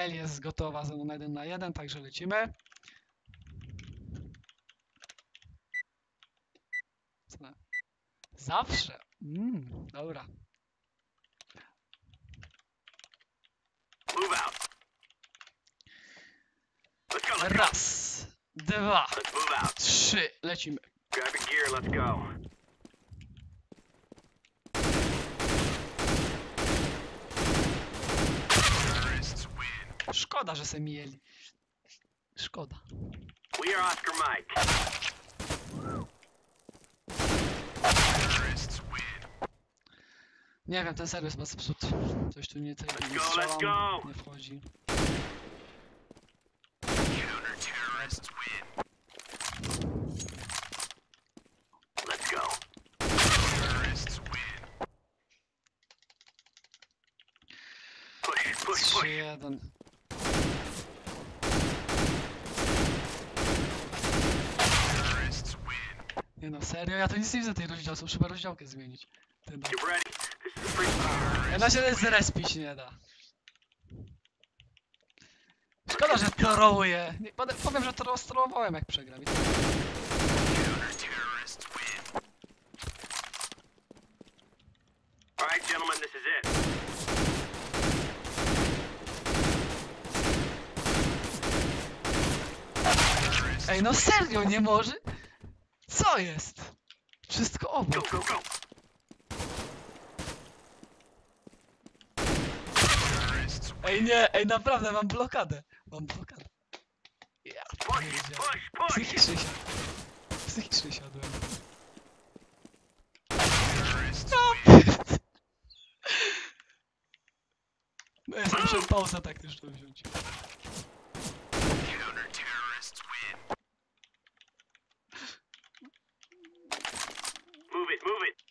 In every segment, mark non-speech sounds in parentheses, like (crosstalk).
L jest gotowa ze mną na 1 na 1, także lecimy. Zawsze. Mm, dobra. Raz, dwa, trzy, lecimy. Grab your gear, let's go. Szkoda, że se mieli. Szkoda. We are Oscar Mike. Nie wiem, ten serwis ma bardzo. Coś tu nie tak tego nie, go, let's go. nie wchodzi. Counter. Let's go. 3-1. Nie no, serio? Ja to nic nie widzę tej rozdziałce, chyba rozdziałkę zmienić. Ty no. Get ready. This is a free fire. Ona się zrespić nie da. Szkoda, że. Nie, potem- powiem, że to trollowałem jak przegram. gentlemen, this is it. Ej, no serio, nie może? Co jest? Wszystko obok. Ej, nie, ej, naprawdę, mam blokadę. Mam blokadę. Ja pierdzielę. Psychicznie się... Psychicznie siadłem. No. No ja muszę pauzę taktyczną wziąć. Counter terrorists win. Move it, move it.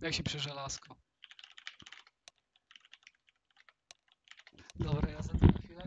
Jak się przy żelazko. Dobra, ja za to na chwilę.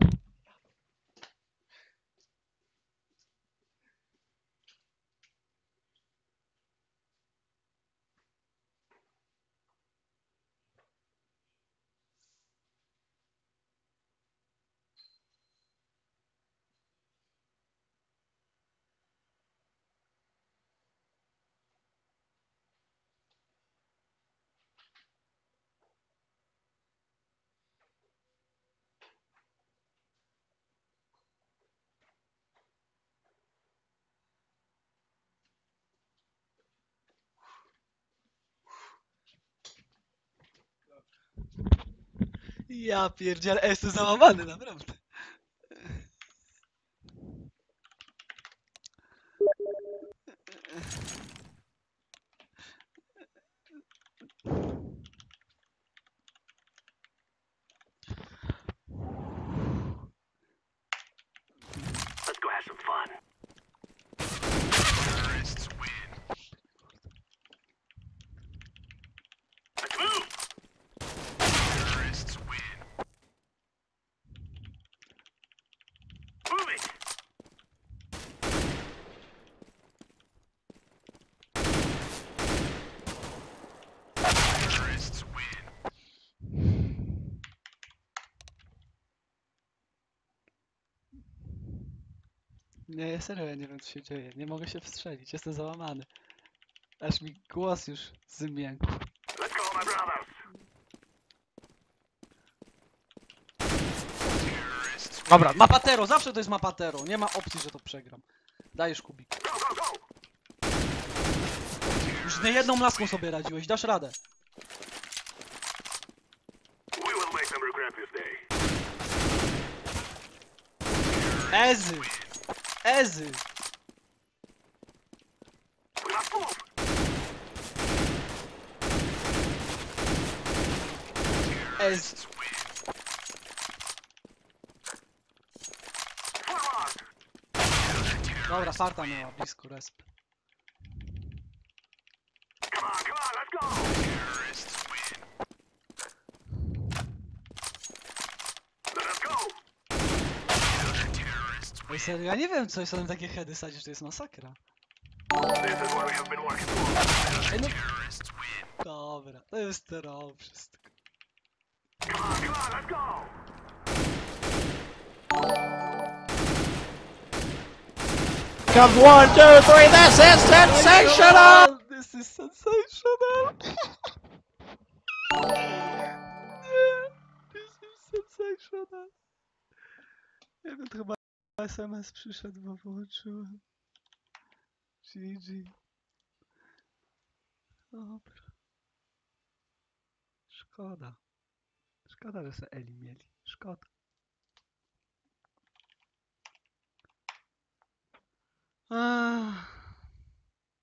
Ja pierdzielę, jestem załamany, naprawdę. Let's go have some fun. Terrorists win. Let's move. Terrorists win. Move it. Terrorists win. Nie, serio, ja nie wiem co się dzieje. Nie mogę się wstrzelić, jestem załamany. Aż mi głos już zmiękł. Let's go, my brothers. Terrorists Dobra, mapatero, zawsze to jest mapatero. Nie ma opcji, że to przegram. Dajesz kubik. Go, go, go. Już nie jedną laską sobie radziłeś, dasz radę. Ezy! Ezy! Ez. Dobra, farta miała, blisko resp. Come on, come on, let's go. Terrorists win. Let us go. Counter-terrorists Ej, serio, ja nie wiem, co jest tam takie heady sadzisz, to jest masakra. Ej, no... Dobra, to jest troll wszystko. On, on. Comes one, two, three. This is sensational. This is sensational! (laughs) Nie, this is sensational. Wiem, to chyba SMS przyszedł, bo wyłączyłem. GG. Dobra. Szkoda. Szkoda, że se Eli mieli. Szkoda. Ach,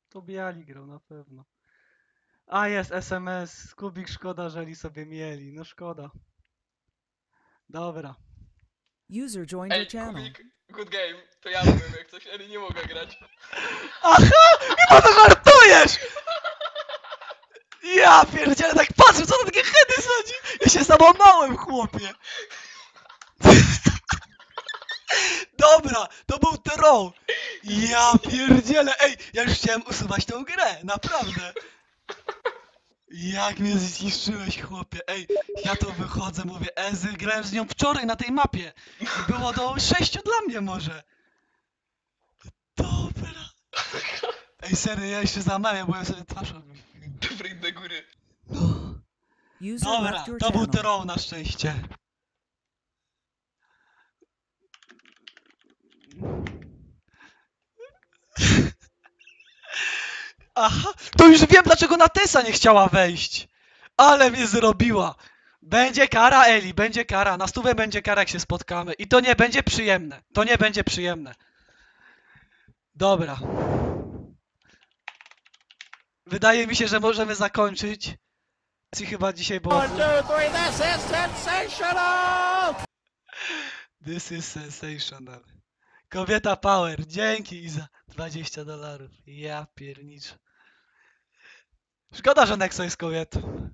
to biali grał na pewno. A jest SMS. Kubik szkoda, że Eli sobie mieli. No szkoda. Dobra. User joined your channel. Kubik, good game. To ja byłem jak coś, ale nie mogę grać. Aha! Chyba to żartujesz! Ja pierdzielę, tak patrzę, co to takie hedy sadzi! Ja się załamałem, chłopie! Dobra, to był troll! Ja pierdzielę, ej, ja już chciałem usuwać tą grę, naprawdę! Jak mnie zniszczyłeś, chłopie, ej, ja to wychodzę, mówię, Ezy, grałem z nią wczoraj na tej mapie było do sześciu dla mnie może. Dobra. Ej, serio, ja jeszcze zamawiam, bo ja sobie twarz do góry. No. User Dobra, left your to był channel. troll na szczęście. Aha, to już wiem dlaczego na Tesa nie chciała wejść. Ale mnie zrobiła. Będzie kara, Eli, będzie kara. Na stówę będzie kara, jak się spotkamy. I to nie będzie przyjemne. To nie będzie przyjemne. Dobra. Wydaje mi się, że możemy zakończyć. I chyba dzisiaj było... One, two, three. This is sensational. This is sensational. Kobieta Power, dzięki za 20 dolarów. Ja pierniczę. Szkoda, że Nexo jest kobietą.